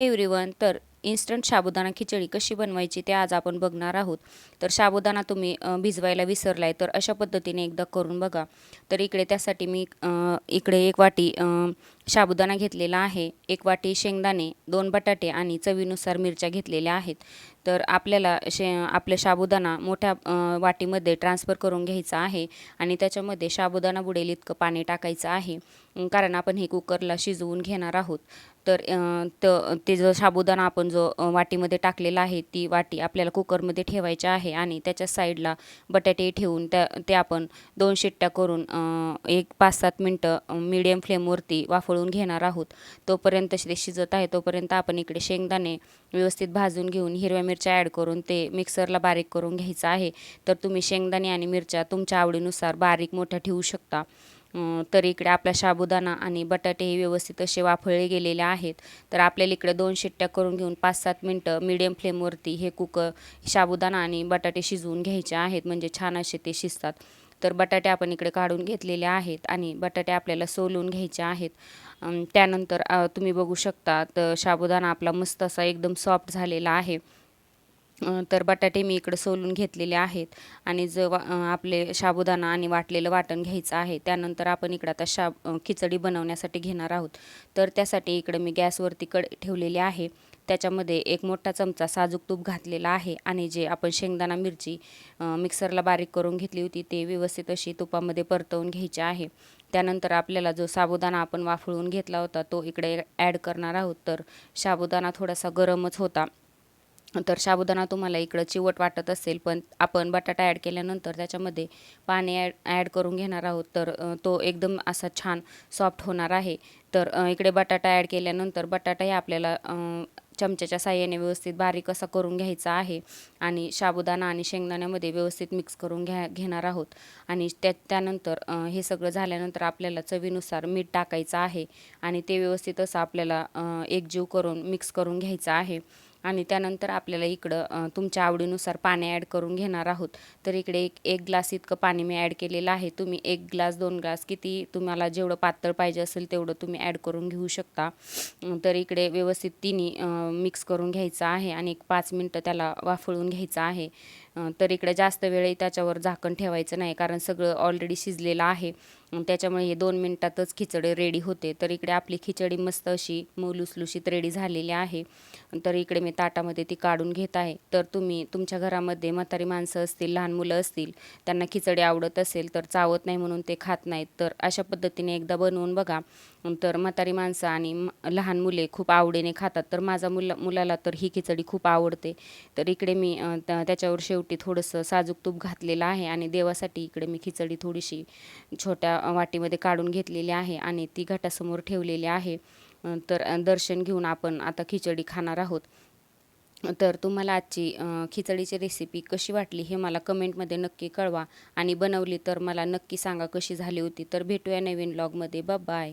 Everyone तर instant साबुदाणा खिचडी कशी बनवायची ते आज आपण बघणार आहोत. तर साबुदाणा तुम्ही भिजवायला विसरलाय तर अशा पद्धतीने एकदा करून बघा. तर इकडे त्यासाठी मी इकडे एक वाटी साबुदाणा घेतलेला आहे. एक वाटी शेंगदाणे दोन बटाटे आणि चवीनुसार मिरच्या घेतलेल्या आहेत. तर आपल्याला शे आपल्या साबुदाणा मोठ्या वाटीमध्ये ट्रान्सफर करून घ्यायचा आहे आणि त्याच्यामध्ये साबुदाणा बुडेल इतकं पाणी टाकायचं आहे. कारण आपण हे कुकरला शिजवून घेणार आहोत. तर त ते जो साबुदाणा आपण जो वाटीमध्ये टाकलेला आहे ती वाटी आपल्याला कुकरमध्ये ठेवायची आहे आणि त्याच्या साईडला बटाटे ठेवून त्या ते आपण दोन शिट्ट्या करून एक पाच सात मिनटं मीडियम फ्लेमवरती वळून घेणार आहोत. तोपर्यंत ते शिजत आहे तोपर्यंत आपण इकडे शेंगदाणे व्यवस्थित भाजून घेऊन हिरव्या मिरच्या ॲड करून ते मिक्सरला बारीक करून घ्यायचं आहे. तर तुम्ही शेंगदाणे आणि मिरच्या तुमच्या आवडीनुसार बारीक मोठ्या ठेवू शकता. तर इकडे आपला साबुदाणा आणि बटाटे हे व्यवस्थित असे वाफळले गेलेले आहेत. तर आपल्याला इकडे दोन शिट्ट्या करून घेऊन पाच सात मिनटं मीडियम फ्लेमवरती हे कुकर साबुदाणा आणि बटाटे शिजवून घ्यायचे आहेत. म्हणजे छान असे ते शिजतात. तर बटाटे आपण इकडे काढून घेतलेले आहेत आणि बटाटे आपल्याला सोलून घ्यायचे आहेत. त्यानंतर तुम्ही बघू शकता तर साबुदाणा आपला मस्त असा एकदम सॉफ्ट झालेला आहे. तर बटाटे मी इकडं सोलून घेतलेले आहेत. आणि ज वा आपले साबुदाणा आणि वाटलेलं वाटण घ्यायचं आहे त्यानंतर आपण इकडं आता शा खिचडी बनवण्यासाठी घेणार आहोत. तर त्यासाठी इकडं मी गॅसवरती कड ठेवलेली आहे. त्याच्यामध्ये एक मोठा चमचा साजूक तूप घातलेला आहे आणि जे आपण शेंगदाणा मिरची मिक्सरला बारीक करून घेतली होती ते व्यवस्थित अशी तुपामध्ये परतवून घ्यायची आहे. त्यानंतर आपल्याला जो साबुदाणा आपण वाफळून घेतला होता तो इकडे ॲड करणार आहोत. तर साबुदाणा थोडासा गरमच होता. तर साबुदाणा तुम्हाला इकडं चिवट वाटत असेल पण आपण बटाटा ॲड केल्यानंतर त्याच्यामध्ये पाणी ॲड ॲड करून घेणार आहोत. तर तो एकदम असा छान सॉफ्ट होणार आहे. तर इकडे बटाटा ॲड केल्यानंतर बटाटाही आपल्याला चमच्याच्या साह्याने व्यवस्थित बारीक असा करून घ्यायचा आहे आणि साबुदाणा आणि शेंगदाण्यामध्ये व्यवस्थित मिक्स करून घ्या घेणार आहोत. आणि त्या त्यानंतर हे सगळं झाल्यानंतर आपल्याला चवीनुसार मीठ टाकायचं आहे आणि ते व्यवस्थित असं आपल्याला एकजीव करून मिक्स करून घ्यायचं आहे. आणि त्यानंतर आपल्याला इकडं तुमच्या आवडीनुसार पाणी ॲड करून घेणार आहोत. तर इकडे एक एक ग्लास इतकं पाणी मी ॲड केलेलं आहे. तुम्ही एक ग्लास दोन ग्लास किती तुम्हाला जेवढं पातळ पाहिजे असेल तेवढं तुम्ही ॲड करून घेऊ शकता. तर इकडे व्यवस्थित तिन्ही मिक्स करून घ्यायचं आहे आणि एक पाच मिनटं त्याला वाफळून घ्यायचं आहे. तर इकडे जास्त वेळही त्याच्यावर झाकण ठेवायचं नाही कारण सगळं ऑलरेडी शिजलेलं आहे. त्याच्यामुळे हे दोन मिनटातच खिचडी रेडी होते. तर इकडे आपली खिचडी मस्त अशी लुसलुशीत रेडी झालेली आहे. तर इकडे मी ताटामध्ये ती काढून घेत आहे. तर तुम्ही तुमच्या घरामध्ये म्हातारी माणसं असतील लहान मुलं असतील त्यांना खिचडी आवडत असेल तर चावत नाही म्हणून ते खात नाहीत. तर अशा पद्धतीने एकदा बनवून बघा. तर म्हातारी माणसं आणि म- लहान मुले खूप आवडीने खातात. तर माझा मुला मुलाला तर ही खिचडी खूप आवडते. तर इकडे मी त्या- त्याच्यावर शेवटी थोडंसं साजूक तूप घातलेलं आहे आणि देवासाठी इकडे मी खिचडी थोडीशी छोट्या वाटीमध्ये काढून घेतलेली आहे आणि ती घटासमोर ठेवलेली आहे. तर दर्शन घेऊन आपण आता खिचडी खाणार आहोत. तर तुम्हाला आजची खिचडीची रेसिपी कशी वाटली हे मला कमेंटमध्ये नक्की कळवा आणि बनवली तर मला नक्की सांगा कशी झाली होती. तर भेटूया नवीन ब्लॉगमध्ये बाय